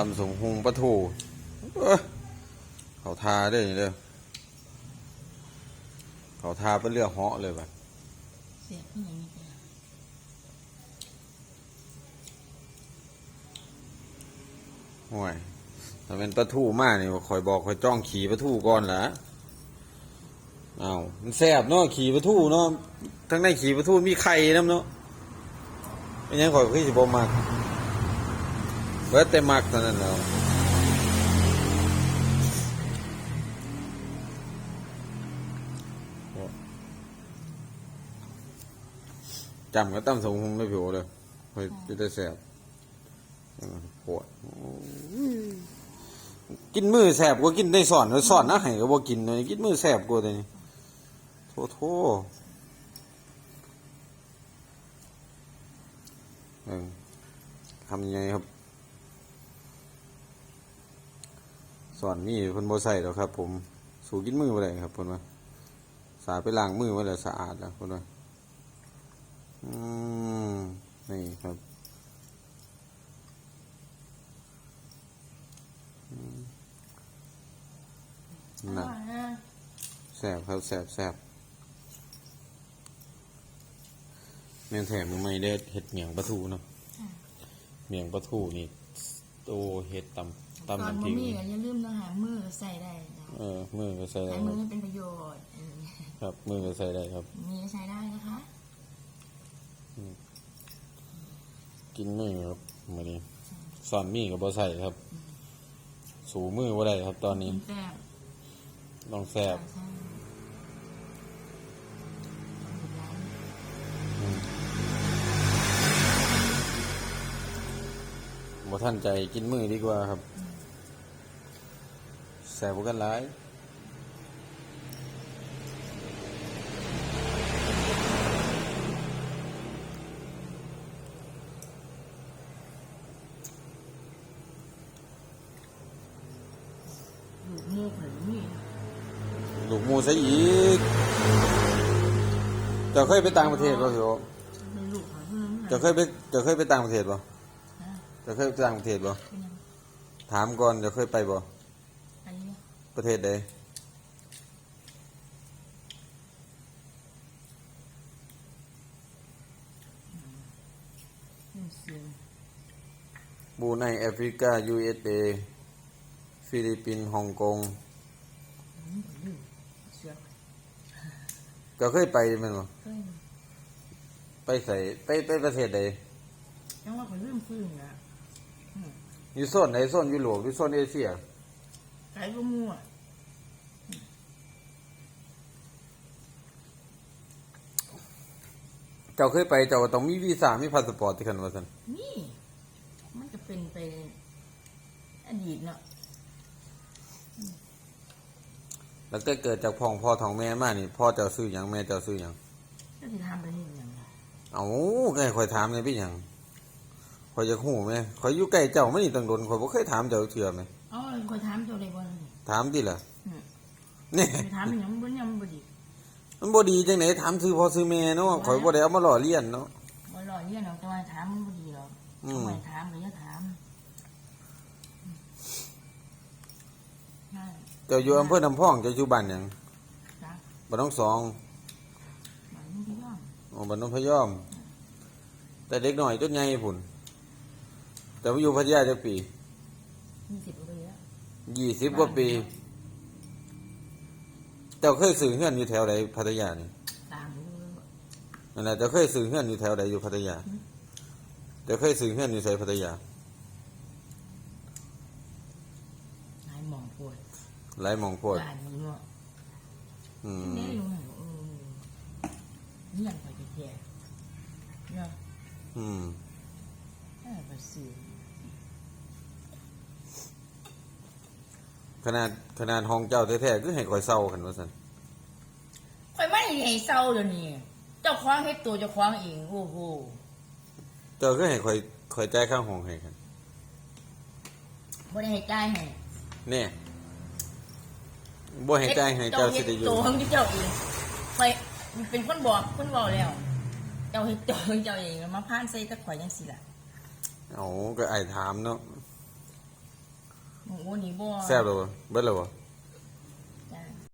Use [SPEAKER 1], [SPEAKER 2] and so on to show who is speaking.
[SPEAKER 1] ตำสงหุงปลาทูเอ้อเขาทาได้เด้อเขาทาเป็นเรือเหาะเลยบัด
[SPEAKER 2] เสียบที่อย่างนี้
[SPEAKER 1] ห่วยถ้าเป็นปลาทูมากนี่คอยบอกคอยจ้องขี่ปลาทูก่อนล่ะอ้ามันแซบเนาะขี่ปลาทูเนาะ ทั้งในขี่ปลาทูมีไข่น้ำเนาะเป็นหยังคอยคือสิบ่มัก เบิดแต่มักเท่านั้นแหล้วจำก็ตั้มสงหุงไม่ผิวเลยคอยจะได้แซ่บอืมปวดกินมือแสบกว่ากินได้สอนเลยสอนนะให้ก็บ่กินเลยกินมือแสบกว่าเลยโทโทเออทำยังไงครับ สอนนี่เพิ่นบ่ใส่แล้วครับ ผมสูกินมือบ่ได้ครับเพิ่นว่าสาไปล้างมือไว้แล้วสะอาดแล้วเพิ่นว่าอืมนี่ครับ
[SPEAKER 2] อ
[SPEAKER 1] นั่น
[SPEAKER 2] ร่อยนะ
[SPEAKER 1] แสบครับแสบแสบแม่นแถมมือไม่ได้เห็ดเหมียงปลาทูเนาะเหมียงปลาทูนี่โตเห็ดตำ
[SPEAKER 2] ตอน
[SPEAKER 1] ตำน้ำพ
[SPEAKER 2] บ่
[SPEAKER 1] ริก
[SPEAKER 2] มี
[SPEAKER 1] นี่
[SPEAKER 2] ก็อย่าลืมต้องหามือใส่ได้นะ
[SPEAKER 1] เออมือก็ใส่ได้
[SPEAKER 2] ใช้
[SPEAKER 1] ค
[SPEAKER 2] มื
[SPEAKER 1] รั
[SPEAKER 2] อบให้เป็นประโยชน์เออ
[SPEAKER 1] ครับ มือก็ใส่ได้ครับ
[SPEAKER 2] มีก็ใช้ได้นะคะ
[SPEAKER 1] กินมือครับมานี้สอนมีกับบ่ใส่ครับ สูมือบ่ได้ครับ ตอนนี้
[SPEAKER 2] กินแซ่บ
[SPEAKER 1] ต้องแสบ
[SPEAKER 2] ใช่
[SPEAKER 1] บ่ท่านใจกินมือดีกว่าครับ แสบกันหลาย
[SPEAKER 2] ลูกมูกหรือมี
[SPEAKER 1] ลูกหมูซะอีกจะเคยไปต่างประเทศป่ะพี่โอจะเคยไปจะเคยไปต่างประเทศป่ะจะเคยไปต่างประเทศป่ะถามก่อนจะเคยไปป่ะ ประเทศใด
[SPEAKER 2] เป็นเสียง
[SPEAKER 1] บรูไนแอฟริกา USA ฟิลิปปินส์ฮ่องกง
[SPEAKER 2] อืมผมอยู่เสือก
[SPEAKER 1] เจะเคยไปแมั้ยบ่
[SPEAKER 2] เฮ้ย
[SPEAKER 1] ไปใส่ไปไปประเทศใด
[SPEAKER 2] ยังว่าผมลืมฟื้นนะ
[SPEAKER 1] อยู่โซนไหนโซนยุโรปหรือโซนเอเชีย
[SPEAKER 2] ไก่ก็มั่ว
[SPEAKER 1] เจ้าเคยไปเจ้าก็ต้องมีวีซ่ามีพาสปอร์ตที่คันว่าซั่น
[SPEAKER 2] นี่ มันจะเป็นไปอดีตเนาะ
[SPEAKER 1] แล้วก็เกิดจากพ่องพ่อท้องแม่มานี่พ่อเจ้าซื้อหยังแม่เจ้าซื้อหยัง
[SPEAKER 2] ก็จะทำไปนี่อย่างไร
[SPEAKER 1] เอาก็ให้ข่อยถามไงพี่หยังข่อยจะหูไหมข่อยอยู่ใกล้เจ้าไม่นี่ตั้งโดนข่อยบ่เคยถามเจ้าเถื่อไหม
[SPEAKER 2] ถาม
[SPEAKER 1] ดิล่ะ
[SPEAKER 2] อืม
[SPEAKER 1] นี่
[SPEAKER 2] ไปถามเป็นหยังบ่ยังบ่ดี
[SPEAKER 1] มันบ่ดีจังไหนถามซื้อพ่อซื้อแม่เนาะข่อยบ่ได้เอามาหล่อเลียนเนาะ
[SPEAKER 2] บ่รอเรียนหรอกแต่ว่าถามมันบ่ดีหรอก
[SPEAKER 1] อืม
[SPEAKER 2] ทำไมถามก็อย่าถามอืมใช่
[SPEAKER 1] เจ้าอยู่อำเภอน้ำพองเจ้าอยู่บ้านหยัง
[SPEAKER 2] จ้ะ
[SPEAKER 1] บ้านน้องสอง
[SPEAKER 2] หมายถึงพี่ย่อม
[SPEAKER 1] อ๋อบ้านน้องพะยอม แต่เด็กหน่อยจนใหญ่พุ่นแต่ว่าอยู่พัทยาจักปี
[SPEAKER 2] ยี่สิบ กว่าปีแล้ว
[SPEAKER 1] 20กว่าปี เจ้าเคยซื้อเฮือนอยู่แถวใดพัทยานี่
[SPEAKER 2] ตามดู
[SPEAKER 1] นั่นน่ะเจ้าเคยซื้อเฮือนอยู่แถวใดอยู่พัทยาเจ้าเคยซื้อเฮือนอยู่ไสพัทยา
[SPEAKER 2] นายหมองป่วย
[SPEAKER 1] หลายหมองโพด
[SPEAKER 2] หลานนี้เนาะ
[SPEAKER 1] อื
[SPEAKER 2] แม่
[SPEAKER 1] ม
[SPEAKER 2] ลุงเออเงียบไปแก่ๆเนาะ
[SPEAKER 1] อืม
[SPEAKER 2] เออไปซื้อ
[SPEAKER 1] ขนาดขนาดห้องเจ้าแท้ๆคือให้ข่อยเศร้ากันว่าซั่น
[SPEAKER 2] ข่อยไม่ให้เศร้าเดี๋ยวนี้เจ้าของเฮ็ดตัวเจ้าของเองโอ้โห
[SPEAKER 1] เจ้าคือให้ข่อยข่อยจ่ายค่าห้องให้กัน
[SPEAKER 2] บ่ได้ให้จ่ายให้
[SPEAKER 1] แน่บ่ให้จ่ายให้เจ้าสิได้อยู่
[SPEAKER 2] เจ้าเฮ็ดตัวของเจ้าเองข่อยเป็นคนบอกคนบอกแล้ว เจ้าเฮ็ดตัวของเจ้าเองแล้วมาพานใส่ตะข่อยจังซี่ล่ะ
[SPEAKER 1] เอาก็ไอ้ถามเนาะ โอ้โห
[SPEAKER 2] นี่บ่
[SPEAKER 1] แซ่บแล้วบ่เบิล้วบ่